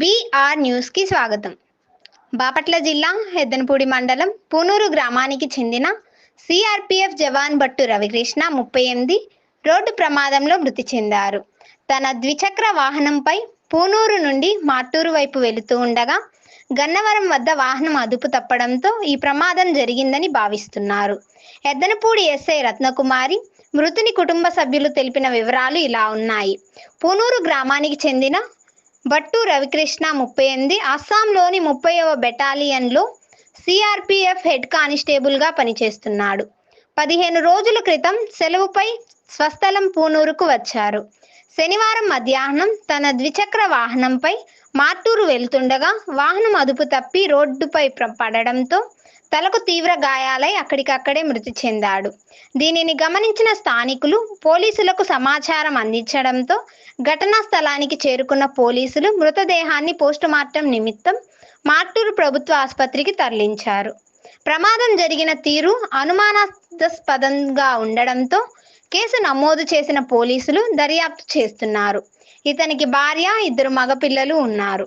BR న్యూస్కి స్వాగతం. బాపట్ల జిల్లా హెద్దనపూడి మండలం పూనూరు గ్రామానికి చెందిన సిఆర్పిఎఫ్ జవాన్ భట్టు రవికృష్ణ ముప్పై ఎనిమిది రోడ్డు ప్రమాదంలో మృతి చెందారు. తన ద్విచక్ర వాహనంపై పూనూరు నుండి మాటూరు వైపు వెళుతూ ఉండగా గన్నవరం వద్ద వాహనం అదుపు తప్పడంతో ఈ ప్రమాదం జరిగిందని భావిస్తున్నారు. ఎద్దనపూడి ఎస్ఐ రత్నకుమారి మృతుని కుటుంబ సభ్యులు తెలిపిన వివరాలు ఇలా ఉన్నాయి. పూనూరు గ్రామానికి చెందిన భట్టు రవికృష్ణ ముప్పై ఎనిమిది అస్సాంలోని ముప్పైవ బెటాలియన్లో సిఆర్పిఎఫ్ హెడ్ కానిస్టేబుల్గా పనిచేస్తున్నాడు. పదిహేను రోజుల క్రితం సెలవుపై స్వస్థలం పూనూరుకు వచ్చారు. శనివారం మధ్యాహ్నం తన ద్విచక్ర వాహనంపై మార్టూరు వెళ్తుండగా వాహనం అదుపు తప్పి రోడ్డుపై పడడంతో తలకు తీవ్ర గాయాలై అక్కడికక్కడే మృతి చెందాడు. దీనిని గమనించిన స్థానికులు పోలీసులకు సమాచారం అందించడంతో ఘటనా స్థలానికి చేరుకున్న పోలీసులు మృతదేహాన్ని పోస్టుమార్టం నిమిత్తం మార్టూరు ప్రభుత్వ ఆసుపత్రికి తరలించారు. ప్రమాదం జరిగిన తీరు అనుమానాస్పదంగా ఉండడంతో కేసు నమోదు చేసిన పోలీసులు దర్యాప్తు చేస్తున్నారు. ఇతనికి భార్య ఇద్దరు మగపిల్లలు ఉన్నారు.